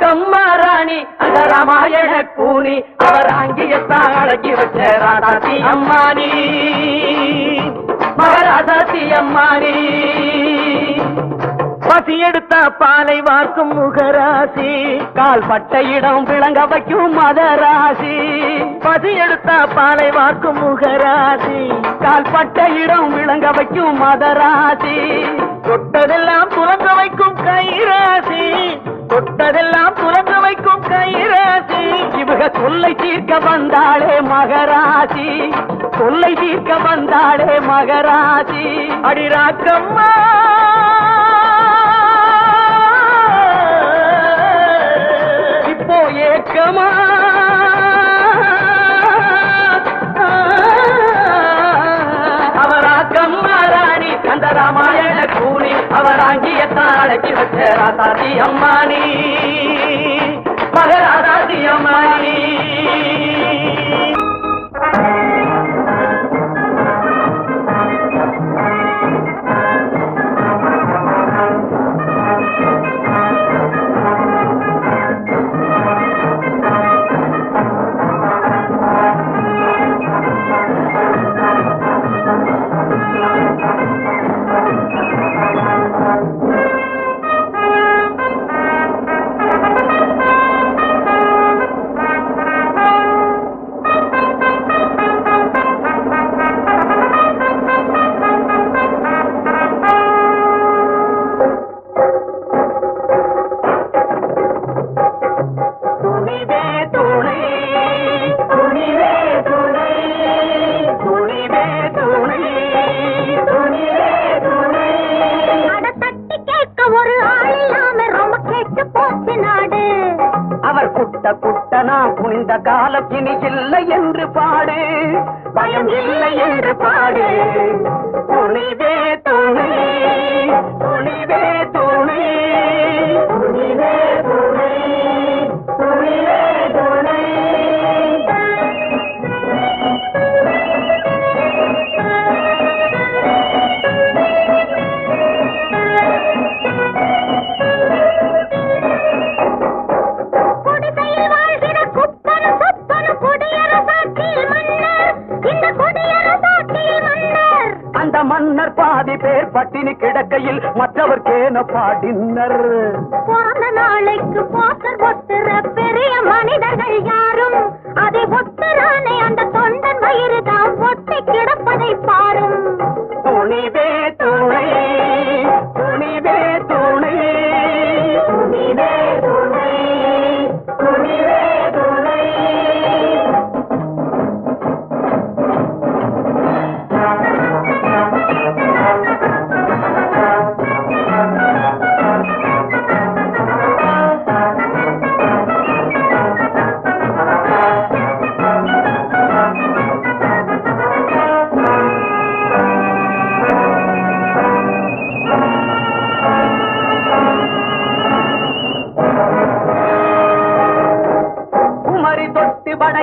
கம்மா ராணி அந்த ராமாயண கூனி அவர் அங்கியத்தான் அழகி வச்ச ராதாத்தி அம்மானி மகராதாசி அம்மானி பசி எடுத்த பாலை வார்க்கும் முகராசி கால் பட்ட இடம் விளங்க வைக்கும் மதராசி. பசி எடுத்த பாலை வார்க்கும் முகராசி கால் பட்ட இடம் விளங்க வைக்கும் மதராசி. தொட்டதெல்லாம் துறங்க வைக்கும் கைராசி. தொட்டதெல்லாம் துறந்து வைக்கும் கைராசி. இவக தொல்லை தீர்க்க வந்தாளே மகராசி. தொல்லை தீர்க்க வந்தாளே மகராசி. அடிராக்கம்மா. இப்போ ஏக்கமா. அவராக்கம்மா ராணி அந்த ராமாயண அவராங்கியத்தான் அழைச்சி வச்ச ராசாதி அம்மானி. குட்டனா குனிந்த காலம் இனி இல்லை என்று பாடு. பயம் இல்லை என்று பாடு. துணிவே துணி துணிவே துணை துணிவே பாடினர் பிறந்த நாளைக்கு போஸ்டர் ஒட்டுற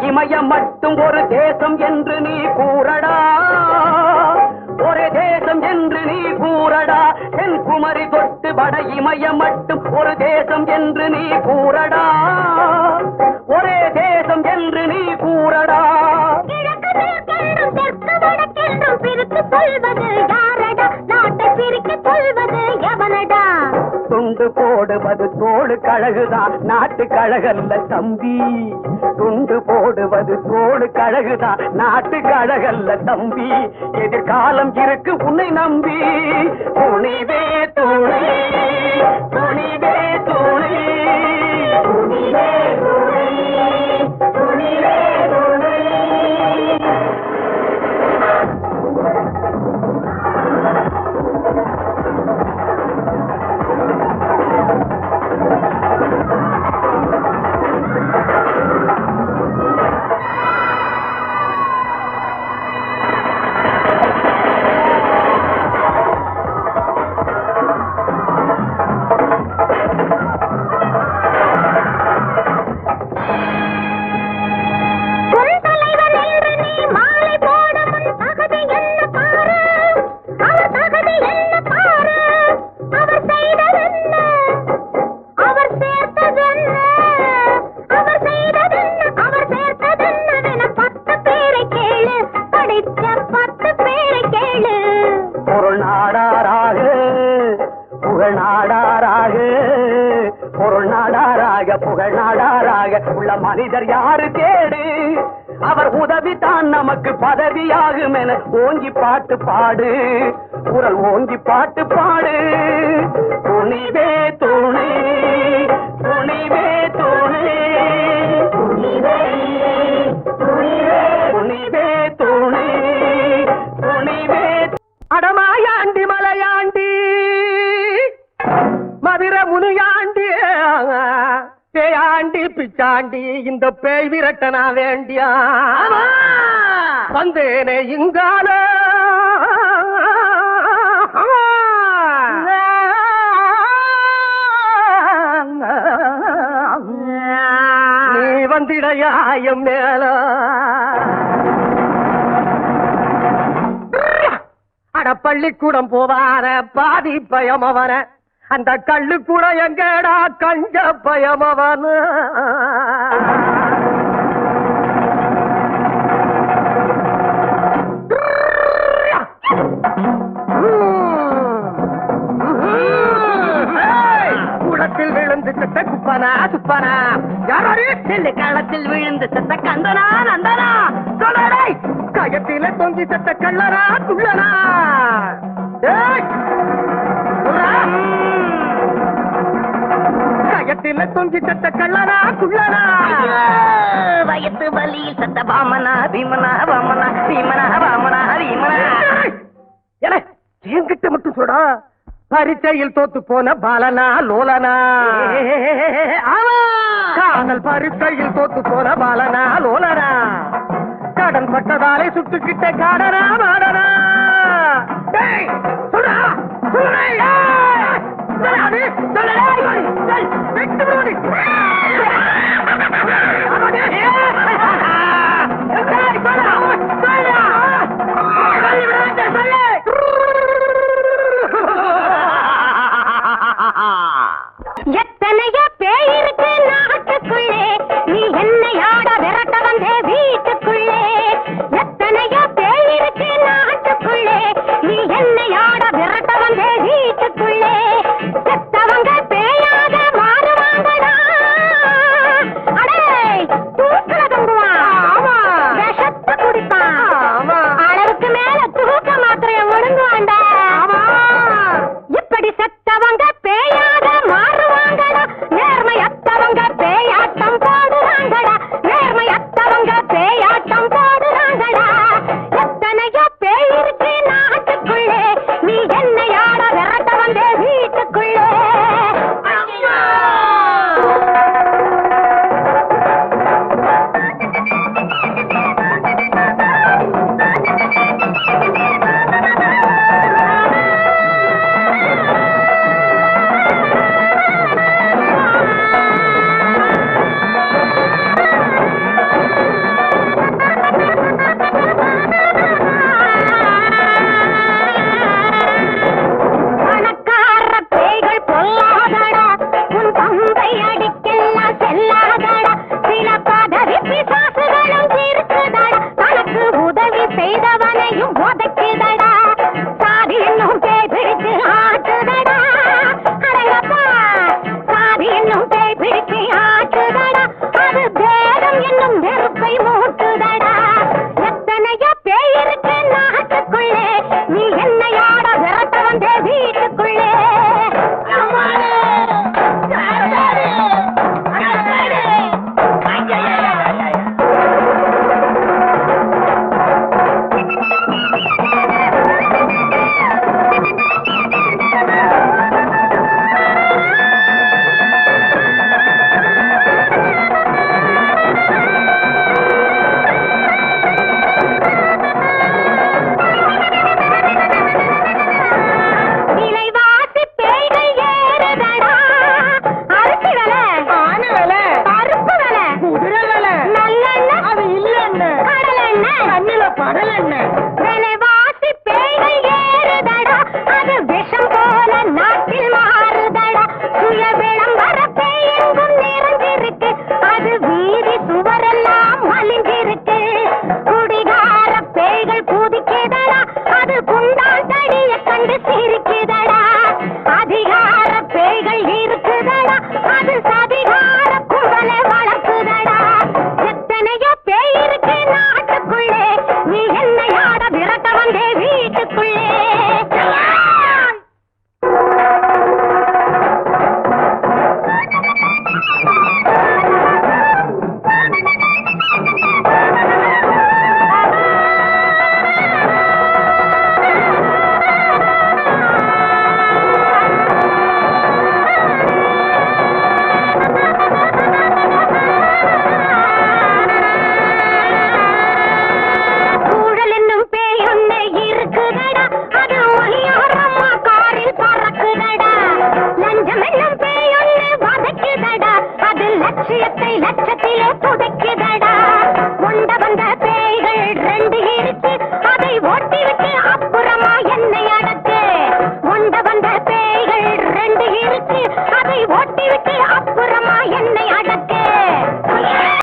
இமயம் மட்டும் ஒரு தேசம் என்று நீ கூறடா. ஒரு தேசம் என்று நீ கூறடா. என் குமரி தொட்டு வட இமயம் மட்டும் ஒரு தேசம் என்று நீ கூறடா. ஒரே தேசம் என்று நீ கூறடா. துண்டு போடுவது தோடு கழகுதான் நாட்டு கழகல்ல தம்பி. துண்டு போடுவது தோடு கழகுதான் நாட்டு கழகல்ல தம்பி. எதிர்காலம் இருக்கு உன்னை நம்பி. துணிவே பொருள் நாடாராக புகழ் நாடாராக. உள்ள மனிதர் யாரு கேடு? அவர் உதவி தான் நமக்கு பதவியாகும் என ஓங்கி பாட்டு பாடு. குரல் ஓங்கி பாட்டு பாடு. துணிவே துணி. பிச்சாண்டி இந்த பேய் விரட்டனா வேண்டியா? வந்தேனே இங்கால நீ வந்திடையாயம் மேல. அட பள்ளிக்கூடம் போவார பாதி பயமவன அந்த கள்ளுக்கூட எங்கடா கஞ்ச பயமவன குளத்தில் விழுந்து செத்த குப்பனா சுப்பனா யாரோரு செல்லு களத்தில் விழுந்து செத்த கந்தனா நந்தனா? சொல்லடை. கயத்தில தொங்கி செத்த கள்ளரா துள்ளனா? ஏய்! கயத்தில தொங்கி செத்த கள்ளனா குள்ளனா? வயத்து வலியில் சத்த பாமனா பீமனா வாமனா பீமனா வாமனா ரீமனா ஏல, என்கிட்ட மட்டும் சொல்டா பரீட்சையில் தோத்து போன பாலனா லோலனா? காதல் பரீட்சையில் தோத்து போன பாலனா லோலனா? கடன் பட்டதாலே சுட்டுக்கிட்ட காடனா மாடனா? சொல்றா, சொல்றா, சொல்லி.